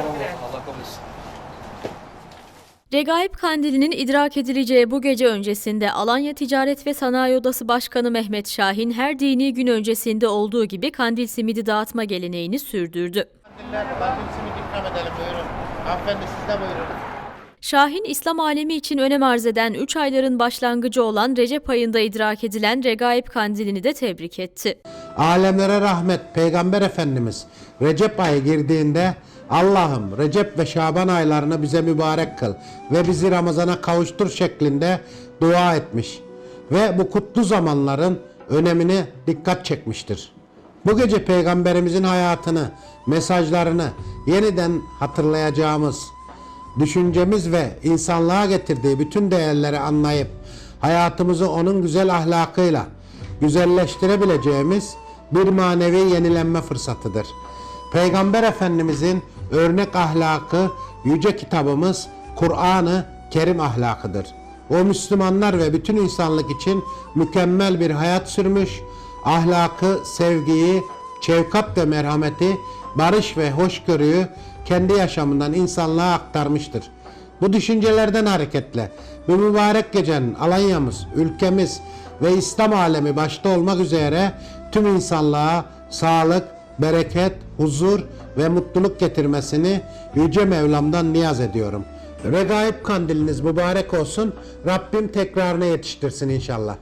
Allah kabul. Regaip Kandili'nin idrak edileceği bu gece öncesinde Alanya Ticaret ve Sanayi Odası Başkanı Mehmet Şahin her dini gün öncesinde olduğu gibi kandil simidi dağıtma geleneğini sürdürdü. Şahin, İslam alemi için önem arz eden 3 ayların başlangıcı olan Recep ayında idrak edilen Regaip Kandili'ni de tebrik etti. Alemlere rahmet Peygamber Efendimiz Recep ayı girdiğinde Allah'ım Recep ve Şaban aylarını bize mübarek kıl ve bizi Ramazan'a kavuştur şeklinde dua etmiş. Ve bu kutlu zamanların önemini dikkat çekmiştir. Bu gece Peygamberimizin hayatını, mesajlarını yeniden hatırlayacağımız, düşüncemiz ve insanlığa getirdiği bütün değerleri anlayıp hayatımızı onun güzel ahlakıyla güzelleştirebileceğimiz bir manevi yenilenme fırsatıdır. Peygamber Efendimizin örnek ahlakı yüce kitabımız Kur'an-ı Kerim ahlakıdır. O Müslümanlar ve bütün insanlık için mükemmel bir hayat sürmüş, ahlakı, sevgiyi, şefkat ve merhameti, barış ve hoşgörüyü kendi yaşamından insanlığa aktarmıştır. Bu düşüncelerden hareketle bu mübarek gecenin Alanya'mız, ülkemiz ve İslam alemi başta olmak üzere tüm insanlığa sağlık, bereket, huzur ve mutluluk getirmesini Yüce Mevlam'dan niyaz ediyorum. Regaib kandiliniz mübarek olsun. Rabbim tekrarına yetiştirsin inşallah.